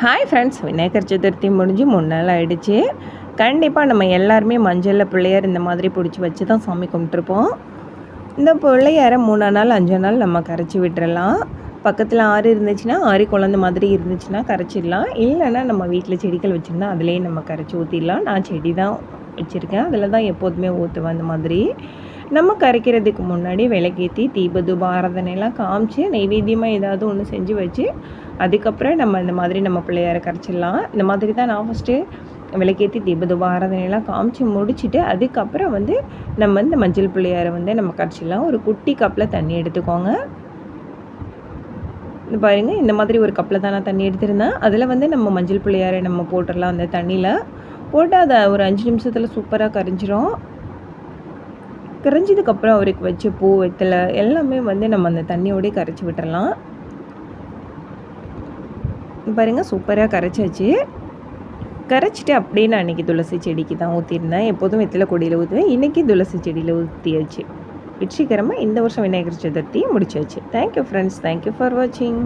Hi friends Vinayagar Chaturthi முடிஞ்சு மூணு நாள் ஆகிடுச்சு கண்டிப்பாக நம்ம எல்லாருமே மஞ்சளில் பிள்ளையார் இந்த மாதிரி பிடிச்சி வச்சு தான் சாமி கும்பிட்ருப்போம் இந்த பிள்ளையாரை மூணா நாள் அஞ்சா நாள் நம்ம கரைச்சி விட்டுறலாம். பக்கத்தில் ஆறு இருந்துச்சுன்னா ஆறு குழந்த மாதிரி இருந்துச்சுன்னா கரைச்சிடலாம். இல்லைன்னா நம்ம வீட்டில் செடிகள் வச்சுருந்தா அதுலேயே நம்ம கரைச்சி ஊற்றிடலாம் நான் செடி தான் வச்சுருக்கேன். அதில் தான் எப்போதுமே ஊற்றுவேன் அந்த மாதிரி. நம்ம கரைக்கிறதுக்கு முன்னாடி விளக்கேற்றி தீபது ஆராதனைலாம் காமிச்சு நைவேத்தியமாக ஏதாவது ஒன்று செஞ்சு வச்சு அதுக்கப்புறம் நம்ம இந்த மாதிரி நம்ம பிள்ளையார கரைச்சிடலாம். இந்த மாதிரி தான் நான் ஃபஸ்ட்டு விளக்கேற்றி தீபதூப ஆராதனையெல்லாம் காமிச்சு முடிச்சுட்டு அதுக்கப்புறம் வந்து நம்ம இந்த மஞ்சள் பிள்ளையாரை வந்து நம்ம கரைச்சிடலாம். ஒரு குட்டி கப்பில் தண்ணி எடுத்துக்கோங்க. இந்த பாருங்கள் இந்த மாதிரி ஒரு கப்பில் தான் நான் தண்ணி எடுத்திருந்தேன். அதில் வந்து நம்ம மஞ்சள் பிள்ளையாரை நம்ம போட்டுடலாம் அந்த தண்ணியில். போட்டு அதை ஒரு அஞ்சு நிமிஷத்தில் சூப்பராக கரைஞ்சிரும். கரைஞ்சதுக்கப்புறம் அவருக்கு வச்ச பூ வெத்தலை எல்லாமே வந்து நம்ம அந்த தண்ணியோடய கரைச்சி விட்டுறலாம். பாருங்கள் சூப்பராக கரைச்சாச்சு. கரைச்சிட்டு அப்படியே நான் அன்றைக்கி துளசி செடிக்கு தான் ஊற்றிருந்தேன் எப்போதும் வெத்தலை கொடியில் ஊற்றுவேன் இன்றைக்கி துளசி செடியில் ஊற்றியாச்சு வெற்றிகரமாக இந்த வருஷம் விநாயகர் சதுர்த்தி முடிச்சாச்சு. தேங்க்யூ ஃப்ரெண்ட்ஸ் தேங்க்யூ ஃபார் வாட்சிங்